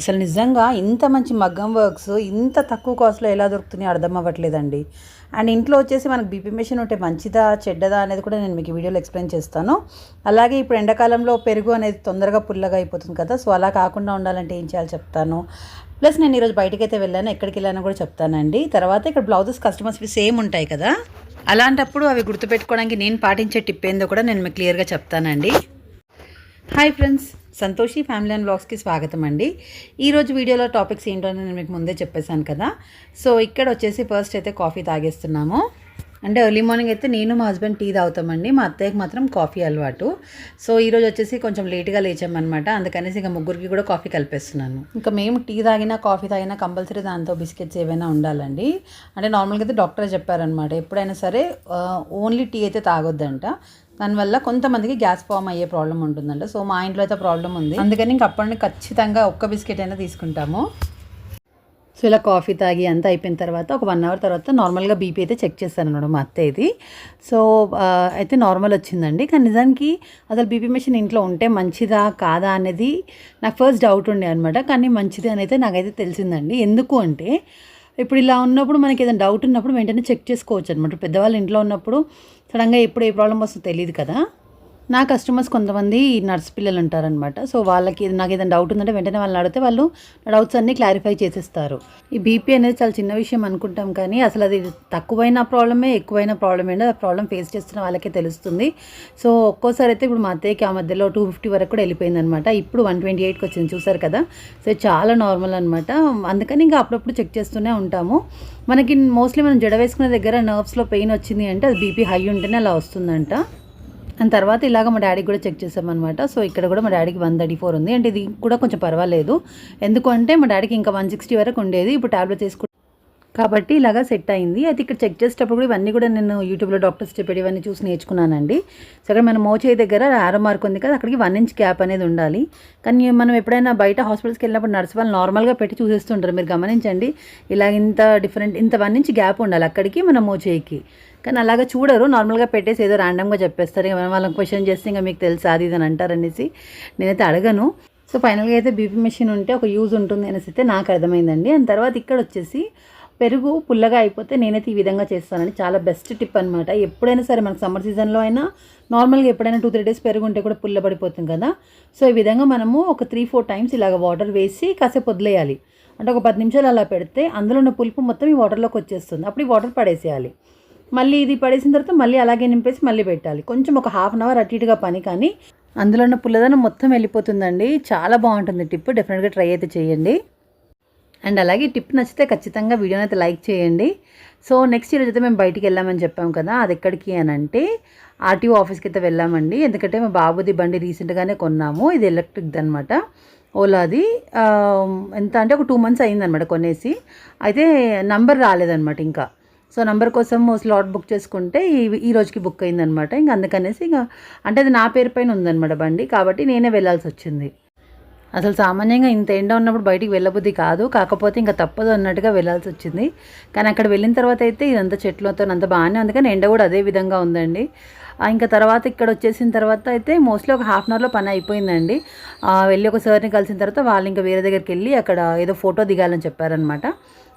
అసలు నిజంగా ఇంత మంచి మగ్గం వర్క్స్ ఇంత తక్కువ కాస్ట్లో ఎలా దొరుకుతున్నాయో అర్థం అవ్వట్లేదండి. అండ్ ఇంట్లో వచ్చేసి మనకు బీపీ మెషిన్ ఉంటే మంచిదా చెడ్డదా అనేది కూడా నేను మీకు వీడియోలో ఎక్స్ప్లెయిన్ చేస్తాను. అలాగే ఇప్పుడు ఎండాకాలంలో పెరుగు అనేది తొందరగా పుల్లగా అయిపోతుంది కదా సో అలా కాకుండా ఉండాలంటే ఏం చేయాలో చెప్తాను. ప్లస్ నేను ఈరోజు బయటకి అయితే వెళ్ళాను ఎక్కడికి వెళ్ళానో కూడా చెప్తానండి. తర్వాత ఇక్కడ బ్లౌజెస్ కస్టమర్స్వి సేమ్ ఉంటాయి కదా. అలాంటప్పుడు అవి గుర్తుపెట్టుకోవడానికి నేను పాటించే టిప్ ఏందో కూడా నేను మీకు క్లియర్గా చెప్తానండి. Hi friends Santoshi family and బ్లాగ్స్కి స్వాగతం అండి. ఈరోజు వీడియోలో టాపిక్స్ ఏంటో అని నేను మీకు ముందే చెప్పేశాను కదా. సో ఇక్కడ వచ్చేసి ఫస్ట్ అయితే కాఫీ తాగేస్తున్నాము. అంటే ఎర్లీ మార్నింగ్ అయితే నేను మా హస్బెండ్ టీ తాగుతామండి. మా అత్తయ్యకి మాత్రం కాఫీ అలవాటు. సో ఈరోజు వచ్చేసి కొంచెం లేట్గా లేచామన్నమాట. అందుకనేసి ఇంకా ముగ్గురికి కూడా కాఫీ కలిపేస్తున్నాను. ఇంకా మేము టీ తాగినా కాఫీ తాగినా కంపల్సరీ దాంతో బిస్కెట్స్ ఏవైనా ఉండాలండి. అంటే నార్మల్గా అయితే డాక్టర్ చెప్పారనమాట ఎప్పుడైనా సరే ఓన్లీ టీ అయితే తాగొద్దంట. దానివల్ల కొంతమందికి గ్యాస్ ఫామ్ అయ్యే ప్రాబ్లం ఉంటుందంట. సో మా ఇంట్లో అయితే ప్రాబ్లం ఉంది. అందుకని ఇంక అప్పటి ఖచ్చితంగా ఒక్క బిస్కెట్ అయినా తీసుకుంటాము. సో ఇలా కాఫీ తాగి అంతా అయిపోయిన తర్వాత ఒక వన్ అవర్ తర్వాత నార్మల్గా బీపీ అయితే చెక్ చేస్తాను అనమాట మా అత్త ఇది సో అయితే నార్మల్ వచ్చిందండి. కానీ నిజానికి అసలు బీపీ మెషిన్ ఇంట్లో ఉంటే మంచిదా కాదా అనేది నాకు ఫస్ట్ డౌట్ ఉండే అనమాట కానీ మంచిది అని అయితే నాకైతే తెలిసిందండి. ఎందుకు అంటే ఇప్పుడు ఇలా ఉన్నప్పుడు మనకి ఏదైనా డౌట్ ఉన్నప్పుడు వెంటనే చెక్ చేసుకోవచ్చు అనమాట పెద్దవాళ్ళు ఇంట్లో ఉన్నప్పుడు సడన్గా ఎప్పుడు ఏ ప్రాబ్లం వస్తుందో తెలియదు కదా. నా కస్టమర్స్ కొంతమంది నర్స్ పిల్లలు ఉంటారనమాట సో వాళ్ళకి నాకు ఏదైనా డౌట్ ఉందంటే వెంటనే వాళ్ళని అడిగితే వాళ్ళు డౌట్స్ అన్నీ క్లారిఫై చేసేస్తారు. ఈ బీపీ అనేది చాలా చిన్న విషయం అనుకుంటాం కానీ అసలు అది తక్కువైన ప్రాబ్లమే ఎక్కువైన ప్రాబ్లమ్ ఆ ప్రాబ్లం ఫేస్ చేస్తున్న వాళ్ళకే తెలుస్తుంది. సో ఒక్కోసారి అయితే ఇప్పుడు మా అత్తయ్యకి ఆ మధ్యలో టూ ఫిఫ్టీ వరకు కూడా వెళ్ళిపోయింది అనమాట ఇప్పుడు వన్ ట్వంటీ ఎయిట్కి వచ్చింది చూసారు కదా? సో చాలా నార్మల్ అనమాట అందుకని ఇంకా అప్పుడప్పుడు చెక్ చేస్తూనే ఉంటాము. మనకి మోస్ట్లీ మనం జడ వేసుకున్న దగ్గర నర్వ్స్లో పెయిన్ వచ్చింది అంటే అది బీపీ హై ఉంటేనే అలా వస్తుందంట. అండ్ తర్వాత ఇలాగ మా డాడీకి కూడా చెక్ చేసామన్నమాట. సో ఇక్కడ కూడా మా డాడీకి వన్ థర్టీ ఫోర్ ఉంది. అంటే ఇది కూడా కొంచెం పర్వాలేదు. ఎందుకంటే మా డాడీకి ఇంకా వన్ సిక్స్టీ వరకు ఉండేది. ఇప్పుడు ట్యాబ్లెట్ వేసుకుంటే కాబట్టి ఇలాగా సెట్ అయింది. అయితే ఇక్కడ చెక్ చేసేటప్పుడు కూడా ఇవన్నీ కూడా నేను యూట్యూబ్లో డాక్టర్స్ చెప్పేది ఇవన్నీ చూసి నేర్చుకున్నానండి. సో అక్కడ మన మోచేయి దగ్గర ఆరో మార్క్ ఉంది కదా అక్కడికి వన్ ఇంచ్ గ్యాప్ అనేది ఉండాలి. కానీ మనం ఎప్పుడైనా బయట హాస్పిటల్స్కి వెళ్ళినప్పుడు నర్స్ వాళ్ళు నార్మల్గా పెట్టి చూసేస్తుంటారు. మీరు గమనించండి ఇలా ఇంత డిఫరెంట్ ఇంత వన్ ఇంచ్ గ్యాప్ ఉండాలి అక్కడికి మన మోచేయికి కానీ అలాగా చూడరు నార్మల్గా పెట్టేసి ఏదో ర్యాండమ్గా చెప్పేస్తారు. ఇక మనం వాళ్ళని క్వశ్చన్ చేస్తే ఇంకా మీకు తెలుసు అది ఇది అని అంటారనేసి నేనైతే అడగను. సో ఫైనల్గా అయితే బీపీ మెషిన్ ఉంటే ఒక యూజ్ ఉంటుంది అనేసి అయితే నాకు అర్థమైందండి. అండ్ తర్వాత ఇక్కడ వచ్చేసి పెరుగు పుల్లగా అయిపోతే నేనైతే ఈ విధంగా చేస్తానండి చాలా బెస్ట్ టిప్ అనమాట ఎప్పుడైనా సరే మనకు సమ్మర్ సీజన్లో అయినా నార్మల్గా ఎప్పుడైనా టూ త్రీ డేస్ పెరుగు ఉంటే కూడా పుల్ల పడిపోతుంది కదా. సో ఈ విధంగా మనము ఒక త్రీ ఫోర్ టైమ్స్ ఇలాగ వాటర్ వేసి కాసేపు వదిలేయాలి. అంటే ఒక పది నిమిషాలు అలా పెడితే అందులో ఉన్న పులుపు మొత్తం ఈ వాటర్లోకి వచ్చేస్తుంది. అప్పుడు ఈ వాటర్ పడేసేయాలి. మళ్ళీ ఇది పడేసిన తర్వాత మళ్ళీ అలాగే నింపేసి మళ్ళీ పెట్టాలి. కొంచెం ఒక హాఫ్ అన్ అవర్ అటు ఇటుగా పని కానీ అందులో ఉన్న పుల్లదనం మొత్తం వెళ్ళిపోతుందండి. చాలా బాగుంటుంది టిప్ డెఫినెట్గా ట్రై అయితే చేయండి. అండ్ అలాగే టిప్ నచ్చితే ఖచ్చితంగా వీడియోని అయితే లైక్ చేయండి. సో నెక్స్ట్ ఈరోజు అయితే మేము బయటికి వెళ్ళామని చెప్పాం కదా అది ఎక్కడికి అని అంటే ఆర్టీఓ ఆఫీస్కి అయితే వెళ్ళామండి. ఎందుకంటే మా బాబుది బండి రీసెంట్గానే కొన్నాము ఇది ఎలక్ట్రిక్ది అనమాట ఓలాది. ఎంత అంటే ఒక టూ మంత్స్ అయిందనమాట కొనేసి. అయితే నంబర్ రాలేదనమాట ఇంకా. సో నంబర్ కోసం స్లాట్ బుక్ చేసుకుంటే ఈ ఈ రోజుకి బుక్ అయిందనమాట ఇంకా అందుకనేసి ఇంకా అంటే అది నా పేరు పైన ఉందనమాట బండి కాబట్టి నేనే వెళ్ళాల్సి వచ్చింది. అసలు సామాన్యంగా ఇంత ఎండ ఉన్నప్పుడు బయటికి వెళ్ళబుద్ధి కాదు. కాకపోతే ఇంకా తప్పదు అన్నట్టుగా వెళ్ళాల్సి వచ్చింది. కానీ అక్కడ వెళ్ళిన తర్వాత అయితే ఇదంతా చెట్లతో అంత బాగానే ఉంది. కానీ ఎండ కూడా అదే విధంగా ఉందండి. ఇంకా తర్వాత ఇక్కడ వచ్చేసిన తర్వాత అయితే మోస్ట్లీ ఒక హాఫ్ అన్ అవర్లో పని అయిపోయిందండి. వెళ్ళి ఒక సార్ని కలిసిన తర్వాత వాళ్ళు ఇంకా వేరే దగ్గరికి వెళ్ళి అక్కడ ఏదో ఫోటో దిగాలని చెప్పారనమాట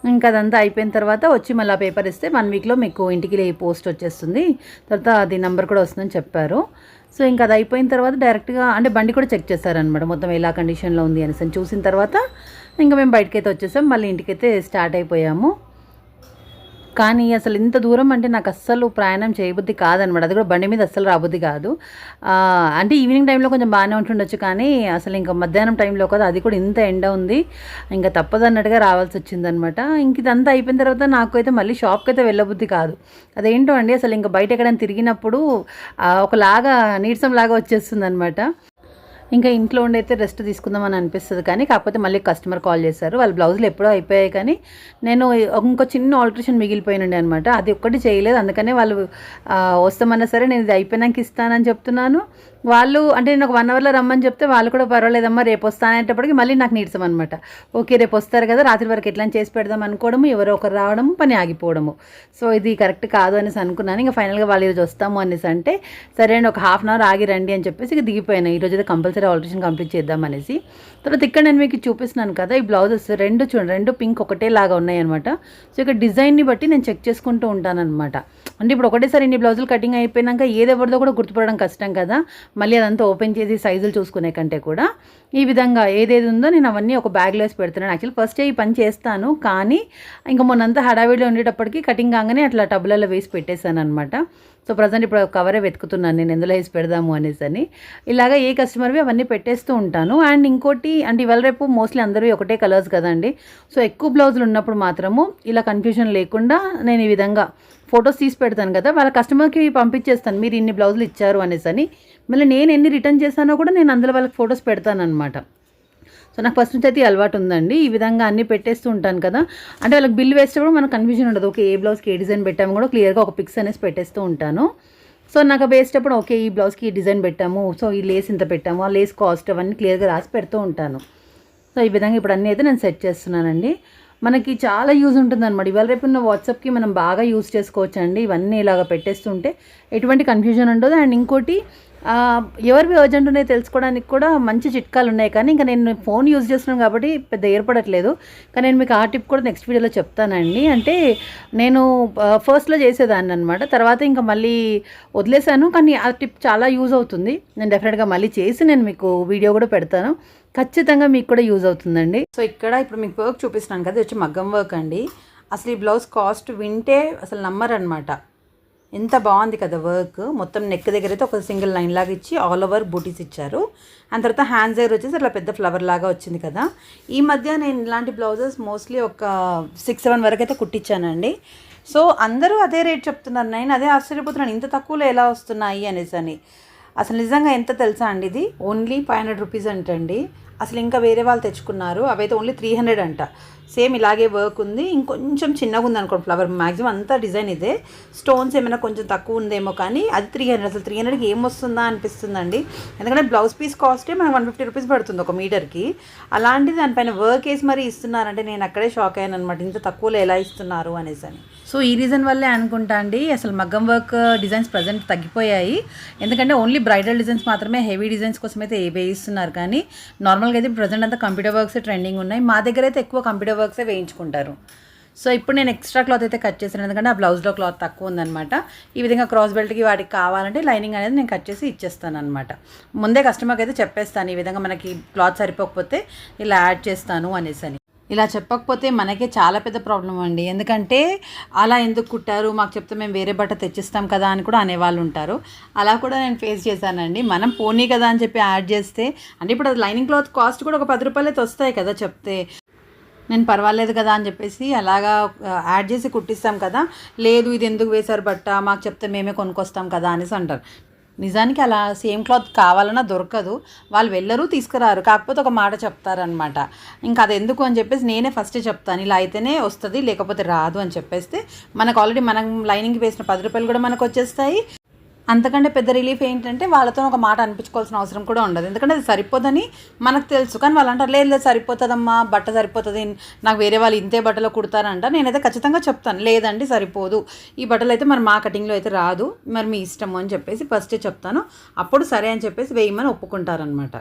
ఇంకా అదంతా అయిపోయిన తర్వాత వచ్చి మళ్ళీ ఆ పేపర్ ఇస్తే వన్ వీక్లో మీకు ఇంటికి పోస్ట్ వచ్చేస్తుంది. తర్వాత అది నెంబర్ కూడా వస్తుందని చెప్పారు. సో ఇంకా అది అయిపోయిన తర్వాత డైరెక్ట్గా అంటే బండి కూడా చెక్ చేశారనమాట మొత్తం ఎలా కండిషన్లో ఉంది అనేసి. చూసిన తర్వాత ఇంకా మేము బయటకైతే వచ్చేసాం. మళ్ళీ ఇంటికైతే స్టార్ట్ అయిపోయాము. కానీ అసలు ఇంత దూరం అంటే నాకు అస్సలు ప్రయాణం చేయబుద్ధి కాదనమాట. అది కూడా బండి మీద అస్సలు రాబుద్ధి కాదు. అంటే ఈవినింగ్ టైంలో కొంచెం బాగానే ఉంటుండొచ్చు కానీ అసలు ఇంకా మధ్యాహ్నం టైంలో కదా అది కూడా ఇంత ఎండ ఉంది. ఇంకా తప్పదు అన్నట్టుగా రావాల్సి వచ్చిందనమాట. ఇంక ఇదంతా అయిపోయిన తర్వాత నాకు అయితే మళ్ళీ షాప్కి అయితే వెళ్ళబుద్ధి కాదు. అదేంటో అండి అసలు ఇంకా బయట ఎక్కడైనా తిరిగినప్పుడు ఒకలాగా నీరసం లాగా వచ్చేస్తుంది అనమాట ఇంకా ఇంట్లో ఉండి అయితే రెస్ట్ తీసుకుందామని అనిపిస్తుంది కానీ కాకపోతే మళ్ళీ కస్టమర్ కాల్ చేశారు. వాళ్ళ బ్లౌజులు ఎప్పుడో అయిపోయాయి కానీ నేను ఇంకో చిన్న ఆల్టరేషన్ మిగిలిపోయినండి అనమాట అది ఒక్కటి చేయలేదు. అందుకనే వాళ్ళు వస్తామన్నా సరే నేను ఇది అయిపోయినాక ఇస్తానని చెప్తున్నాను. వాళ్ళు అంటే నేను ఒక వన్ అవర్లో రమ్మని చెప్తే వాళ్ళు కూడా పర్వాలేదమ్మా రేపు వస్తానేటప్పటికి మళ్ళీ నాకు నీరసం అనమాట ఓకే రేపు వస్తారు కదా రాత్రి వరకు ఎట్లా చేసి పెడదాం అనుకోవడము ఎవరో ఒకరు రావడము పని ఆగిపోవడము. సో ఇది కరెక్ట్ కాదు అనేసి అనుకున్నాను. ఇంకా ఫైనల్గా వాళ్ళు ఈరోజు వస్తాము అనేసి అంటే సరే అండి ఒక హాఫ్ అన్ అవర్ ఆగి రండి అని చెప్పేసి ఇక దిగిపోయాను. ఈరోజు అయితే కంపల్సరీ ఆల్టరేషన్ కంప్లీట్ చేద్దాం అనేసి. తర్వాత ఇక్కడ నేను మీకు చూపిస్తున్నాను కదా ఈ బ్లౌజెస్ రెండు చూడండి రెండు పింక్ ఒకటే లాగా ఉన్నాయన్నమాట సో ఇక్కడ డిజైన్ని బట్టి నేను చెక్ చేసుకుంటూ ఉంటాననమాట అంటే ఇప్పుడు ఒకటేసారి ఇన్ని బ్లౌజులు కటింగ్ అయిపోయినాక ఏది ఎవరిదో కూడా గుర్తుపడడం కష్టం కదా. మళ్ళీ అదంతా ఓపెన్ చేసి సైజులు చూసుకునే కంటే కూడా ఈ విధంగా ఏదేది ఉందో నేను అవన్నీ ఒక బ్యాగ్లో వేసి పెడుతున్నాను. యాక్చువల్లీ ఫస్ట్ ఈ పని చేస్తాను కానీ ఇంకా మొన్నంతా హడావిడిలో ఉండేటప్పటికి కటింగ్ కాగానే అట్లా టబ్బులలో వేసి పెట్టేశాను అనమాట సో ప్రజెంట్ ఇప్పుడు కవరే వెతుకుతున్నాను నేను ఎందులో వేసి పెడదాము అనేసి అని ఇలాగా ఏ కస్టమర్వి అవన్నీ పెట్టేస్తూ ఉంటాను. అండ్ ఇంకోటి అంటే ఇవాళ రేపు మోస్ట్లీ అందరూ ఒకటే కలర్స్ కదండి. సో ఎక్కువ బ్లౌజులు ఉన్నప్పుడు మాత్రము ఇలా కన్ఫ్యూజన్ లేకుండా నేను ఈ విధంగా ఫొటోస్ తీసి పెడతాను కదా వాళ్ళ కస్టమర్కి పంపించేస్తాను మీరు ఇన్ని బ్లౌజులు ఇచ్చారు అనేసి అని మళ్ళీ నేను ఎన్ని రిటర్న్ చేశానో కూడా నేను అందులో వాళ్ళకి ఫొటోస్ పెడతానమాట సో నాకు ఫస్ట్ నుంచి అయితే అలవాటు ఉందండి. ఈ విధంగా అన్నీ పెట్టేస్తూ ఉంటాను కదా. అంటే వాళ్ళకి బిల్ వేసేటప్పుడు మనకు కన్ఫ్యూజన్ ఉండదు. ఓకే ఏ బ్లౌజ్కి ఏ డిజైన్ పెట్టాము కూడా క్లియర్గా ఒక పిక్స్ అనేసి పెట్టేస్తూ ఉంటాను. సో నాకు వేసేటప్పుడు ఓకే ఈ బ్లౌజ్కి ఈ డిజైన్ పెట్టాము. సో ఈ లేస్ ఇంత పెట్టాము. ఆ లేస్ కాస్ట్ అవన్నీ క్లియర్గా రాసి పెడుతూ ఉంటాను. సో ఈ విధంగా ఇప్పుడు అన్నీ అయితే నేను సెట్ చేస్తున్నానండి. మనకి చాలా యూజ్ ఉంటుంది అనమాట ఇవాళ రేపు ఉన్న వాట్సాప్కి మనం బాగా యూజ్ చేసుకోవచ్చు అండి ఇవన్నీ ఇలాగ పెట్టేస్తుంటే ఎటువంటి కన్ఫ్యూజన్ ఉండదు. అండ్ ఇంకోటి ఎవరి ఎవరివి అర్జెంట్ ఉన్నాయో తెలుసుకోవడానికి కూడా మంచి చిట్కాలు ఉన్నాయి. కానీ ఇంకా నేను ఫోన్ యూజ్ చేస్తున్నాను కాబట్టి పెద్ద ఏర్పడట్లేదు. కానీ నేను మీకు ఆ టిప్ కూడా నెక్స్ట్ వీడియోలో చెప్తానండి. అంటే నేను ఫస్ట్లో చేసేదాన్ని అనమాట తర్వాత ఇంకా మళ్ళీ వదిలేశాను. కానీ ఆ టిప్ చాలా యూజ్ అవుతుంది. నేను డెఫినెట్గా మళ్ళీ చేసి నేను మీకు వీడియో కూడా పెడతాను. ఖచ్చితంగా మీకు కూడా యూజ్ అవుతుందండి. సో ఇక్కడ ఇప్పుడు మీకు వర్క్ చూపిస్తున్నాను కదా వచ్చి మగ్గం వర్క్ అండి. అసలు ఈ బ్లౌజ్ కాస్ట్ వింటే అసలు నమ్మరనమాట ఎంత బాగుంది కదా వర్క్. మొత్తం నెక్ దగ్గర అయితే ఒక సింగిల్ లైన్ లాగా ఇచ్చి ఆల్ ఓవర్ బూటీస్ ఇచ్చారు. అండ్ తర్వాత హ్యాండ్స్ దగ్గర వచ్చేసి అట్లా పెద్ద ఫ్లవర్ లాగా వచ్చింది కదా. ఈ మధ్య నేను ఇలాంటి బ్లౌజెస్ మోస్ట్లీ ఒక సిక్స్ సెవెన్ వరకు అయితే కుట్టించానండి. సో అందరూ అదే రేట్ చెప్తున్నారు. నేను అదే ఆశ్చర్యపోతున్నాను. ఇంత తక్కువలో ఎలా వస్తున్నాయి అనేసి అని. అసలు నిజంగా ఎంత తెలుసా అండి ఇది? ఓన్లీ ఫైవ్ హండ్రెడ్ రూపీస్ అంటండి. అసలు ఇంకా వేరే వాళ్ళు తెచ్చుకున్నారు. అవైతే ఓన్లీ త్రీ హండ్రెడ్ అంట. సేమ్ ఇలాగే వర్క్ ఉంది ఇంకొంచెం చిన్నగా ఉంది అనుకోండి ఫ్లవర్ మ్యాక్సిమం అంతా డిజైన్ ఇదే స్టోన్స్ ఏమైనా కొంచెం తక్కువ ఉందేమో కానీ అది త్రీ హండ్రెడ్ అసలు త్రీ హండ్రెడ్కి ఏం వస్తుందా అనిపిస్తుందండి ఎందుకంటే బ్లౌజ్ పీస్ కాస్టే మనకు వన్ ఫిఫ్టీ రూపీస్ పడుతుంది ఒక మీటర్కి అలాంటిది దానిపైన వర్క్ వేసి మరీ ఇస్తున్నారంటే నేను అక్కడే షాక్ అయ్యాను అనమాట ఇంత తక్కువలో ఎలా ఇస్తున్నారు అనేసి అని సో ఈ రీజన్ వల్లే అనుకుంటా అండి అసలు మగ్గం వర్క్ డిజైన్స్ ప్రజెంట్ తగ్గిపోయాయి ఎందుకంటే ఓన్లీ బ్రైడల్ డిజైన్స్ మాత్రమే హెవీ డిజైన్స్ కోసం అయితే ఏ వేయిస్తున్నారు కానీ నార్మల్గా అయితే ప్రజెంట్ అంతా కంప్యూటర్ వర్క్స్ ట్రెండింగ్ ఉన్నాయి మా దగ్గర అయితే ఎక్కువ కంప్యూటర్ వర్క్సే వేయించుకుంటారు. సో ఇప్పుడు నేను ఎక్స్ట్రా క్లాత్ అయితే కట్ చేసాను ఎందుకంటే ఆ బ్లౌజ్లో క్లాత్ తక్కువ ఉందన్నమాట. ఈ విధంగా క్రాస్ బెల్ట్కి వాటికి కావాలంటే లైనింగ్ అనేది నేను కట్ చేసి ఇచ్చేస్తాను అనమాట ముందే కస్టమర్కి అయితే చెప్పేస్తాను ఈ విధంగా మనకి క్లాత్ సరిపోకపోతే ఇలా యాడ్ చేస్తాను అనేసి అని. ఇలా చెప్పకపోతే మనకే చాలా పెద్ద ప్రాబ్లం అండి. ఎందుకంటే అలా ఎందుకు కుట్టారు? మాకు చెప్తే మేము వేరే బట్ట తెచ్చిస్తాం కదా అని కూడా అనేవాళ్ళు ఉంటారు. అలా కూడా నేను ఫేస్ చేశానండి. మనం పోనీ కదా అని చెప్పి యాడ్ చేస్తే అంటే ఇప్పుడు అది లైనింగ్ క్లాత్ కాస్ట్ కూడా ఒక పది రూపాయలైతే వస్తాయి కదా చెప్తే. నేను పర్వాలేదు కదా అని చెప్పేసి అలాగా యాడ్ చేసి కుట్టిస్తాం కదా. లేదు ఇది ఎందుకు వేశారు బట్ట? మాకు చెప్తే మేమే కొనుక్కొస్తాం కదా అనేసి అంటారు. నిజానికి అలా సేమ్ క్లాత్ కావాలన్నా దొరకదు. వాళ్ళు వెళ్ళరు తీసుకురారు. కాకపోతే ఒక మాట చెప్తారనమాట ఇంకా అది ఎందుకు అని చెప్పేసి నేనే ఫస్టే చెప్తాను. ఇలా అయితేనే వస్తుంది లేకపోతే రాదు అని చెప్పేస్తే మనకు ఆల్రెడీ మనం లైనింగ్కి వేసిన పది రూపాయలు కూడా మనకు వచ్చేస్తాయి. అంతకంటే పెద్ద రిలీఫ్ ఏంటంటే వాళ్ళతో ఒక మాట అనిపించుకోవాల్సిన అవసరం కూడా ఉండదు. ఎందుకంటే అది సరిపోదని మనకు తెలుసు. కానీ వాళ్ళు అంటారు లేదు లేదు సరిపోతుందమ్మా బట్ట సరిపోతుంది. నాకు వేరే వాళ్ళు ఇంతే బట్టలో కుడతారంట. నేనైతే ఖచ్చితంగా చెప్తాను లేదండి సరిపోదు. ఈ బట్టలు అయితే మరి మా కటింగ్లో అయితే రాదు. మరి మీ ఇష్టము అని చెప్పేసి ఫస్టే చెప్తాను. అప్పుడు సరే అని చెప్పేసి వేయమని ఒప్పుకుంటారనమాట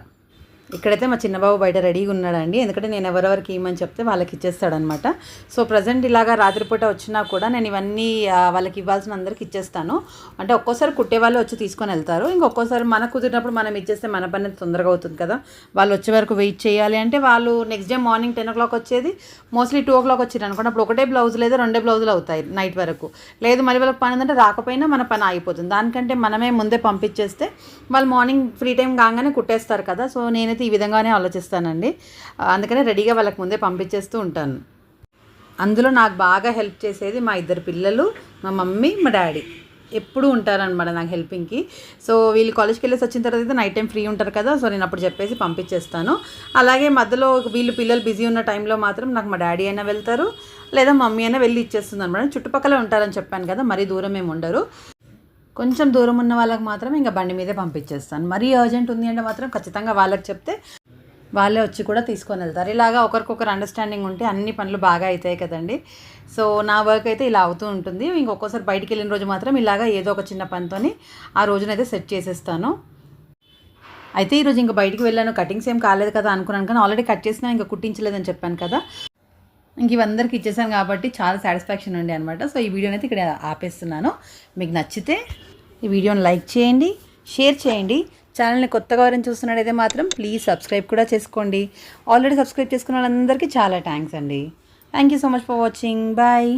ఇక్కడైతే మా చిన్నబాబు బయట రెడీగా ఉన్నాడండి. ఎందుకంటే నేను ఎవరెవరికి ఇవ్వమని చెప్తే వాళ్ళకి ఇచ్చేస్తాడనమాట సో ప్రజెంట్ ఇలాగా రాత్రిపూట వచ్చినా కూడా నేను ఇవన్నీ వాళ్ళకి ఇవ్వాల్సిన అందరికి ఇచ్చేస్తాను. అంటే ఒక్కోసారి కుట్టే వాళ్ళు వచ్చి తీసుకొని వెళ్తారు. ఇంకొకసారి మనకు కుదిరినప్పుడు మనం ఇచ్చేస్తే మన పని తొందరగా అవుతుంది కదా. వాళ్ళు వచ్చే వరకు వెయిట్ చేయాలి. అంటే వాళ్ళు next day morning ten o'clock వచ్చేది. మోస్ట్లీ టూ ఓ క్లాక్ వచ్చారు అనుకోండి. అప్పుడు ఒకటే బ్లౌజ్ లేదా రెండే బ్లౌజులు అవుతాయి నైట్ వరకు. లేదు మళ్ళీ వాళ్ళకి పని ఉందంటే రాకపోయినా మన పని ఆగిపోతుంది. దానికంటే మనమే ముందే పంపించేస్తే వాళ్ళు మార్నింగ్ ఫ్రీ టైం కాగానే కుట్టేస్తారు కదా. సో నేనైతే ఈ విధంగానే ఆలోచిస్తానండి. అందుకనే రెడీగా వాళ్ళకి ముందే పంపించేస్తూ ఉంటాను. అందులో నాకు బాగా హెల్ప్ చేసేది మా ఇద్దరు పిల్లలు మా మమ్మీ మా డాడీ. ఎప్పుడు ఉంటారనమాట నాకు హెల్పింగ్కి. సో వీళ్ళు కాలేజ్కి వెళ్ళేసి వచ్చిన తర్వాత అయితే నైట్ టైం ఫ్రీ ఉంటారు కదా సో నేను అప్పుడు చెప్పేసి పంపించేస్తాను. అలాగే మధ్యలో వీళ్ళు పిల్లలు బిజీ ఉన్న టైంలో మాత్రం నాకు మా డాడీ అయినా వెళ్తారు లేదా మమ్మీ అయినా వెళ్ళి ఇచ్చేస్తుంది అనమాట చుట్టుపక్కల ఉంటారని చెప్పాను కదా మరీ దూరం ఏమి ఉండరు. కొంచెం దూరం ఉన్న వాళ్ళకి మాత్రం ఇంకా బండి మీదే పంపించేస్తాను. మరీ అర్జెంట్ ఉంది అంటే మాత్రం ఖచ్చితంగా వాళ్ళకి చెప్తే వాళ్ళే వచ్చి కూడా తీసుకొని వెళ్తారు. ఇలాగా ఒకరికొకరు అండర్స్టాండింగ్ ఉంటే అన్ని పనులు బాగా అవుతాయి కదండి. సో నా వర్క్ అయితే ఇలా అవుతూ ఉంటుంది. ఇంకొకసారి బయటికి వెళ్ళిన రోజు మాత్రం ఇలాగా ఏదో ఒక చిన్న పనితోని ఆ రోజునైతే సెట్ చేసేస్తాను. అయితే ఈరోజు ఇంకా బయటికి వెళ్ళాను. కటింగ్స్ ఏం కాలేదు కదా అనుకున్నాను. కానీ ఆల్రెడీ కట్ చేసినా ఇంకా కుట్టించలేదని చెప్పాను కదా. ఇంక ఇవందరికి ఇచ్చేసాను కాబట్టి చాలా సాటిస్ఫాక్షన్ ఉండే అనమాట సో ఈ వీడియోని అయితే ఇక్కడ ఆపేస్తున్నాను. మీకు నచ్చితే ఈ వీడియోని లైక్ చేయండి షేర్ చేయండి. ఛానల్ని కొత్తగా ఎవరైనా చూస్తున్నట్టయితే మాత్రం ప్లీజ్ సబ్స్క్రైబ్ కూడా చేసుకోండి. ఆల్రెడీ సబ్స్క్రైబ్ చేసుకున్న వాళ్ళందరికీ చాలా థ్యాంక్స్ అండి. Thank you so much for watching bye